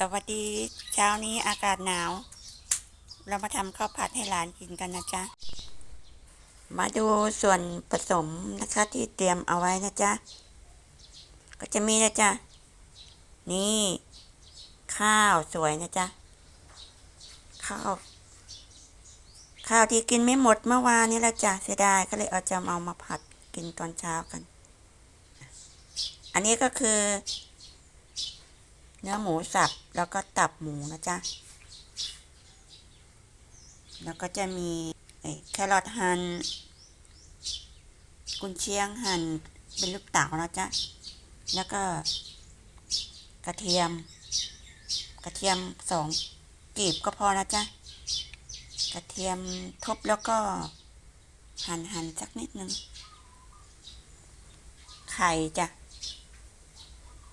สวัสดีเช้านี้อากาศหนาว เรามาทำข้าวผัดให้หลานกินกันนะจ๊ะ มาดูส่วนผสมนะคะที่เตรียมเอาไว้นะจ๊ะ ก็จะมีนะจ๊ะ นี่ ข้าวสวยนะจ๊ะ ข้าว ข้าวที่กินไม่หมดเมื่อวานนี้ละจ้ะเสียดายก็เลยเอาจะเอามาผัดกินตอนเช้ากัน อันนี้ก็คือ เนื้อหมูสับแล้วก็ตับหมูนะจ๊ะ แล้วก็จะมีแครอทหั่นกุนเชียงหั่นเป็นลูกเต๋านะจ๊ะ แล้วก็กระเทียม กระเทียมสองกีบก็พอนะจ๊ะ กระเทียมทุบแล้วก็หั่นหั่นสักนิดนึง ไข่จ้ะ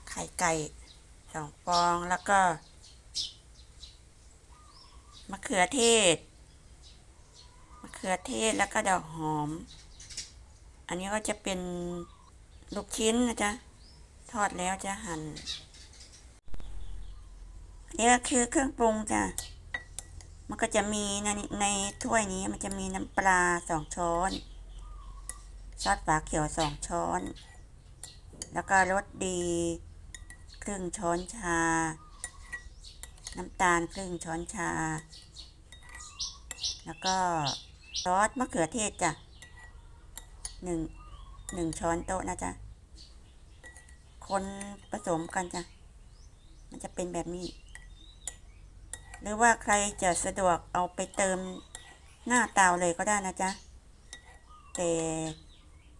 ไข่ไก่ สองฟองแล้วก็ มะเขือเทศ มะเขือเทศแล้วก็ดอกหอม อันนี้ก็จะเป็นลูกชิ้นนะจ๊ะ ทอดแล้วจะหั่นอันนี่ก็คือเครื่องปรุงจ้ะ มันก็จะมีในในถ้วยนี้มันจะมีน้ำปลาสองช้อนซอสฝาเขียวสองช้อน แล้วก็รสดี ครึ่งช้อนชา น้ำตาลครึ่งช้อนชา แล้วก็ซอสมะเขือเทศจ้ะหนึ่งหนึ่งช้อนโต๊ะนะจ๊ะ คนผสมกันจ้ะ มันจะเป็นแบบนี้ หรือว่าใครจะสะดวกเอาไปเติมหน้าเตาเลยก็ได้นะจ๊ะ แต่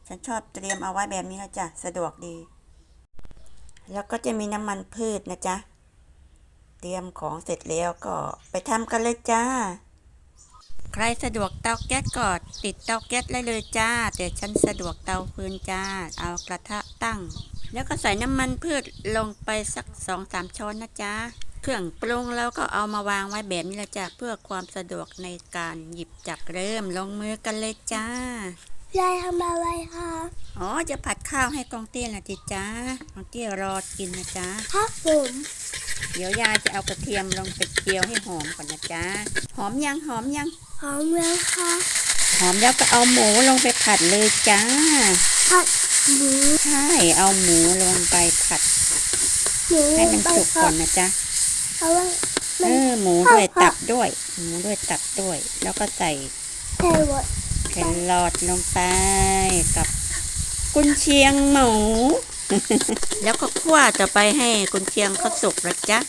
ฉันชอบเตรียมเอาไว้แบบนี้นะจ๊ะ สะดวกดี แล้วก็จะมีน้ำมันพืชนะจ๊ะ เตรียมของเสร็จแล้วก็ไปทำกันเลยจ้า ใครสะดวกเตาแก๊สก็ติดเตาแก๊สได้เลยจ้า แต่ฉันสะดวกเตาฟืนจ้า เอากระทะตั้ง แล้วก็ใส่น้ำมันพืชลงไปสักสองสามช้อนนะจ๊ะ เครื่องปรุงแล้วก็เอามาวางไว้แบบนี้ละจ้ะเพื่อความสะดวกในการหยิบจับเริ่มลงมือกันเลยจ้า ยายทำอะไรคะอ๋อจะผัดข้าวให้กองเตี้ยนะจิจ้ากองเตี้ยรอกินนะจ๊ะครับผมเดี๋ยวยายจะเอากระเทียมลงไปเจียวให้หอมก่อนนะจ๊ะหอมยังหอมยังพร้อมแล้วค่ะหอมแล้วก็เอาหมูลงไปผัดเลยจ้าผัดหมูใช่เอาหมูลงไปผัดหมูให้มันไปสุกผัก่อดนนะจ๊ะเพราะว่าเอมันอหมูด้วยผัดตับด้วย หมูด้วยตับด้วย แล้วก็ใส่แค รอทแครอทลงไปกับกุนเชียงหมู แล้วก็คั่วต่อไปให้กุนเชียงเขาสุกนะจ๊ะ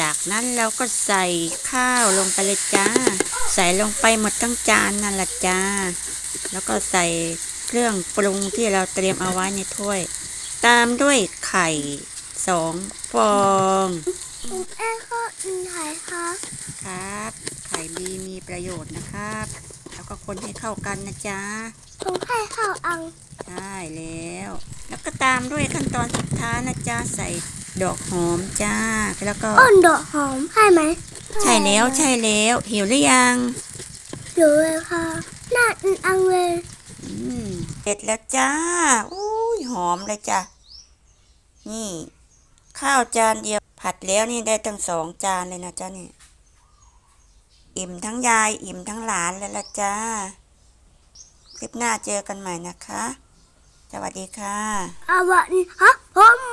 จากนั้นเราก็ใส่ข้าวลงไปเลยจ้า ใส่ลงไปหมดทั้งจานนั่นแหละจ้า แล้วก็ใส่เครื่องปรุงที่เราเตรียมเอาไว้ในถ้วย ตามด้วยไข่สองฟองคุณแม่ก็อินไทยค่ะครับ ไข่ดีมีประโยชน์นะครับแล้ว ก็คนให้เข้ากันนะจ๊ะต้องให้ข้าวอังใช่แล้ว แล้วก็ตามด้วยขั้นตอนสุดท้ายนะจ๊ะใส่ดอกหอมจ้า แล้วก็อ้นดอกหอมใช่ไหมใช่แล้วใช่แล้วหิวหรือยังอยู่เลยค่ะน่าอินอังเลยอืมเสร็จแล้วจ้าอุ้ยหอมเลยจ้ะนี่ ข้าวจานเดียวผัดแล้วนี่ได้ตั้งสองจานเลยนะจ๊ะนี่ อิ่มทั้งยายอิ่มทั้งหลานเลยละจ้า คลิปหน้าเจอกันใหม่นะคะ สวัสดีค่ะสวันฮะผม